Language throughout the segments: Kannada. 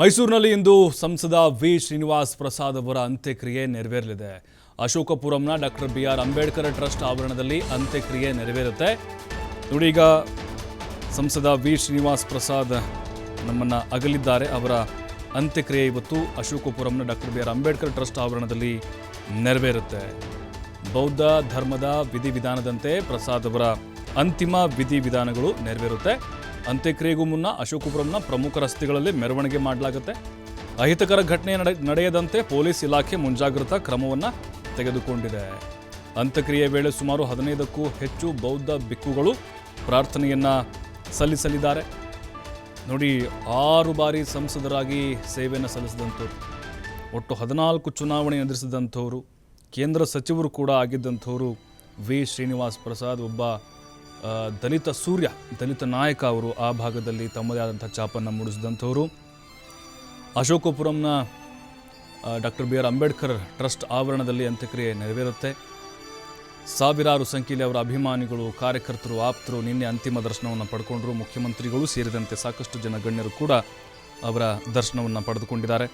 ಮೈಸೂರಿನಲ್ಲಿ ಇಂದು ಸಂಸದ ವಿ. ಶ್ರೀನಿವಾಸ್ ಪ್ರಸಾದ್ ಅವರ ಅಂತ್ಯಕ್ರಿಯೆ ನೆರವೇರಲಿದೆ. ಅಶೋಕಪುರಂನ doctor B. R. Ambedkar trust ಆವರಣದಲ್ಲಿ ಅಂತ್ಯಕ್ರಿಯೆ ನೆರವೇರುತ್ತೆ. ನೋಡಿ ಸಂಸದ ವಿ. ಶ್ರೀನಿವಾಸ್ ಪ್ರಸಾದ್ ನಮ್ಮನ್ನು ಅಗಲಿದ್ದಾರೆ. ಅವರ ಅಂತ್ಯಕ್ರಿಯೆ ಇವತ್ತು ಅಶೋಕಪುರಂನ doctor B. R. Ambedkar trust ಆವರಣದಲ್ಲಿ ನೆರವೇರುತ್ತೆ. ಬೌದ್ಧ ಧರ್ಮದ ವಿಧಿವಿಧಾನದಂತೆ ಪ್ರಸಾದ್ ಅವರ ಅಂತಿಮ ವಿಧಿವಿಧಾನಗಳು ನೆರವೇರುತ್ತೆ. ಅಂತ್ಯಕ್ರಿಯೆಗೂ ಮುನ್ನ ಅಶೋಕಪುರಂನ ಪ್ರಮುಖ ರಸ್ತೆಗಳಲ್ಲಿ ಮೆರವಣಿಗೆ ಮಾಡಲಾಗುತ್ತೆ. ಅಹಿತಕರ ಘಟನೆ ನಡೆ- ನಡೆಯದಂತೆ ಪೊಲೀಸ್ ಇಲಾಖೆ ಮುಂಜಾಗ್ರತಾ ಕ್ರಮವನ್ನು ತೆಗೆದುಕೊಂಡಿದೆ. ಅಂತ್ಯಕ್ರಿಯೆ ವೇಳೆ ಸುಮಾರು ಹದಿನೈದಕ್ಕೂ ಹೆಚ್ಚು ಬೌದ್ಧ ಬಿಕ್ಕುಗಳು ಪ್ರಾರ್ಥನೆಯನ್ನ ಸಲ್ಲಿಸಲಿದ್ದಾರೆ. ನೋಡಿ, ಆರು ಬಾರಿ ಸಂಸದರಾಗಿ ಸೇವೆಯನ್ನು ಸಲ್ಲಿಸಿದಂಥವ್ರು, ಒಟ್ಟು ಹದಿನಾಲ್ಕು ಚುನಾವಣೆ ಎದುರಿಸಿದಂಥವರು, ಕೇಂದ್ರ ಸಚಿವರು ಕೂಡ ಆಗಿದ್ದಂಥವರು ವಿ. ಶ್ರೀನಿವಾಸ್ ಪ್ರಸಾದ್ ಒಬ್ಬ ದಲಿತ ಸೂರ್ಯ, ದಲಿತ ನಾಯಕ ಅವರು ಆ ಭಾಗದಲ್ಲಿ ತಮ್ಮದೇ ಆದಂಥ ಛಾಪನ್ನು ಮೂಡಿಸಿದಂಥವರು. ಅಶೋಕಪುರಂನ doctor B R Ambedkar trust ಆವರಣದಲ್ಲಿ ಅಂತ್ಯಕ್ರಿಯೆ ನೆರವೇರುತ್ತೆ. ಸಾವಿರಾರು ಸಂಖ್ಯೆಯಲ್ಲಿ ಅವರ ಅಭಿಮಾನಿಗಳು, ಕಾರ್ಯಕರ್ತರು, ಆಪ್ತರು ನಿನ್ನೆ ಅಂತಿಮ ದರ್ಶನವನ್ನು ಪಡ್ಕೊಂಡ್ರು. ಮುಖ್ಯಮಂತ್ರಿಗಳು ಸೇರಿದಂತೆ ಸಾಕಷ್ಟು ಜನ ಗಣ್ಯರು ಕೂಡ ಅವರ ದರ್ಶನವನ್ನು ಪಡೆದುಕೊಂಡಿದ್ದಾರೆ.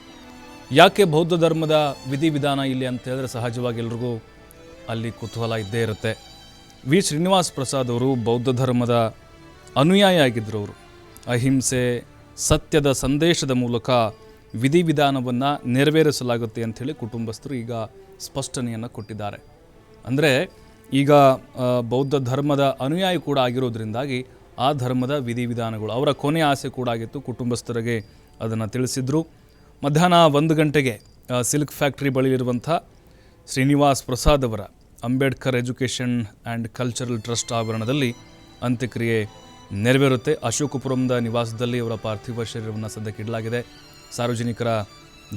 ಯಾಕೆ ಬೌದ್ಧ ಧರ್ಮದ ವಿಧಿವಿಧಾನ ಇಲ್ಲಿ ಅಂತ ಹೇಳಿದ್ರೆ ಸಹಜವಾಗಿ ಎಲ್ರಿಗೂ ಅಲ್ಲಿ ಕುತೂಹಲ ಇದ್ದೇ ಇರುತ್ತೆ. ವಿ. ಶ್ರೀನಿವಾಸ್ ಪ್ರಸಾದ್ ಅವರು ಬೌದ್ಧ ಧರ್ಮದ ಅನುಯಾಯಿ ಆಗಿದ್ದರು ಅವರು. ಅಹಿಂಸೆ, ಸತ್ಯದ ಸಂದೇಶದ ಮೂಲಕ ವಿಧಿವಿಧಾನವನ್ನು ನೆರವೇರಿಸಲಾಗುತ್ತೆ ಅಂಥೇಳಿ ಕುಟುಂಬಸ್ಥರು ಈಗ ಸ್ಪಷ್ಟನೆಯನ್ನು ಕೊಟ್ಟಿದ್ದಾರೆ. ಅಂದರೆ ಈಗ ಬೌದ್ಧ ಧರ್ಮದ ಅನುಯಾಯಿ ಕೂಡ ಆಗಿರೋದ್ರಿಂದಾಗಿ ಆ ಧರ್ಮದ ವಿಧಿವಿಧಾನಗಳು, ಅವರ ಕೊನೆ ಆಸೆ ಕೂಡ ಆಗಿತ್ತು, ಕುಟುಂಬಸ್ಥರಿಗೆ ಅದನ್ನು ತಿಳಿಸಿದರು. ಮಧ್ಯಾಹ್ನ ಒಂದು ಗಂಟೆಗೆ ಸಿಲ್ಕ್ ಫ್ಯಾಕ್ಟ್ರಿ ಬಳಿ ಇರುವಂಥ ಶ್ರೀನಿವಾಸ್ ಪ್ರಸಾದ್ ಅವರ Ambedkar education and cultural trust ಆವರಣದಲ್ಲಿ ಅಂತ್ಯಕ್ರಿಯೆ ನೆರವೇರುತ್ತೆ. ಅಶೋಕಪುರಂದ ನಿವಾಸದಲ್ಲಿ ಅವರ ಪಾರ್ಥಿವ ಶರೀರವನ್ನು ಸದ್ಯಕ್ಕೆ ಇಡಲಾಗಿದೆ. ಸಾರ್ವಜನಿಕರ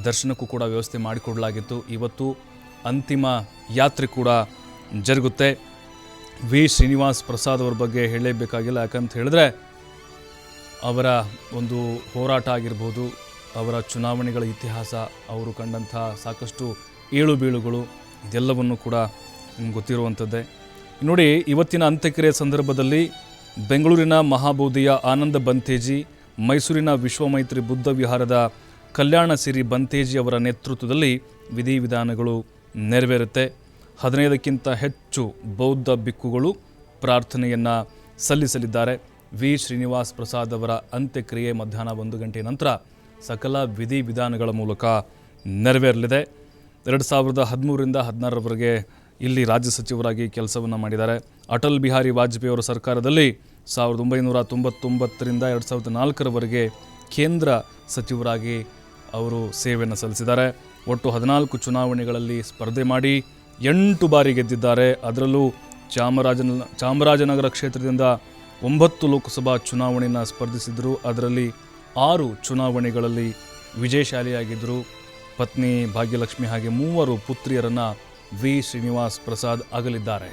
ದರ್ಶನಕ್ಕೂ ಕೂಡ ವ್ಯವಸ್ಥೆ ಮಾಡಿಕೊಡಲಾಗಿತ್ತು. ಇವತ್ತು ಅಂತಿಮ ಯಾತ್ರೆ ಕೂಡ ಜರುಗುತ್ತೆ. ವಿ. ಶ್ರೀನಿವಾಸ್ ಪ್ರಸಾದ್ ಅವ್ರ ಬಗ್ಗೆ ಹೇಳಲೇಬೇಕಾಗಿಲ್ಲ. ಯಾಕಂತ ಹೇಳಿದ್ರೆ ಅವರ ಒಂದು ಹೋರಾಟ ಆಗಿರ್ಬೋದು, ಅವರ ಚುನಾವಣೆಗಳ ಇತಿಹಾಸ, ಅವರು ಕಂಡಂಥ ಸಾಕಷ್ಟು ಏಳು ಬೀಳುಗಳು, ಇದೆಲ್ಲವನ್ನು ಕೂಡ ನಿಮ್ಗೆ ಗೊತ್ತಿರುವಂಥದ್ದೇ. ನೋಡಿ, ಇವತ್ತಿನ ಅಂತ್ಯಕ್ರಿಯೆ ಸಂದರ್ಭದಲ್ಲಿ ಬೆಂಗಳೂರಿನ ಮಹಾಬೋಧಿಯ ಆನಂದ ಬಂತೇಜಿ, ಮೈಸೂರಿನ ವಿಶ್ವಮೈತ್ರಿ ಬುದ್ಧ ವಿಹಾರದ ಕಲ್ಯಾಣ ಸಿರಿ ಬಂತೇಜಿ ಅವರ ನೇತೃತ್ವದಲ್ಲಿ ವಿಧಿವಿಧಾನಗಳು ನೆರವೇರುತ್ತೆ. ಹದಿನೈದಕ್ಕಿಂತ ಹೆಚ್ಚು ಬೌದ್ಧ ಬಿಕ್ಕುಗಳು ಪ್ರಾರ್ಥನೆಯನ್ನು ಸಲ್ಲಿಸಲಿದ್ದಾರೆ. ವಿ. ಶ್ರೀನಿವಾಸ್ ಪ್ರಸಾದ್ ಅವರ ಅಂತ್ಯಕ್ರಿಯೆ ಮಧ್ಯಾಹ್ನ ಒಂದು ಗಂಟೆ ನಂತರ ಸಕಲ ವಿಧಿವಿಧಾನಗಳ ಮೂಲಕ ನೆರವೇರಲಿದೆ. ಎರಡು ಸಾವಿರದ ಹದಿಮೂರರಿಂದ ಹದಿನಾರರವರೆಗೆ ಇಲ್ಲಿ ರಾಜ್ಯ ಸಚಿವರಾಗಿ ಕೆಲಸವನ್ನು ಮಾಡಿದ್ದಾರೆ. ಅಟಲ್ ಬಿಹಾರಿ ವಾಜಪೇಯಿ ಅವರ ಸರ್ಕಾರದಲ್ಲಿ ಸಾವಿರದ ಒಂಬೈನೂರ ತೊಂಬತ್ತೊಂಬತ್ತರಿಂದ ಎರಡು ಸಾವಿರದ ನಾಲ್ಕರವರೆಗೆ ಕೇಂದ್ರ ಸಚಿವರಾಗಿ ಅವರು ಸೇವೆಯನ್ನು ಸಲ್ಲಿಸಿದ್ದಾರೆ. ಒಟ್ಟು ಹದಿನಾಲ್ಕು ಚುನಾವಣೆಗಳಲ್ಲಿ ಸ್ಪರ್ಧೆ ಮಾಡಿ ಎಂಟು ಬಾರಿ ಗೆದ್ದಿದ್ದಾರೆ. ಅದರಲ್ಲೂ ಚಾಮರಾಜನ, ಚಾಮರಾಜನಗರ ಕ್ಷೇತ್ರದಿಂದ ಒಂಬತ್ತು ಲೋಕಸಭಾ ಚುನಾವಣೆಯನ್ನು ಸ್ಪರ್ಧಿಸಿದರು. ಅದರಲ್ಲಿ ಆರು ಚುನಾವಣೆಗಳಲ್ಲಿ ವಿಜಯಶಾಲಿಯಾಗಿದ್ದರು ಪತ್ನಿ ಭಾಗ್ಯಲಕ್ಷ್ಮಿ ಹಾಗೆ ಮೂವರು ಪುತ್ರಿಯರನ್ನು ವಿ ಶ್ರೀನಿವಾಸ್ ಪ್ರಸಾದ್ ಅಗಲಿದ್ದಾರೆ.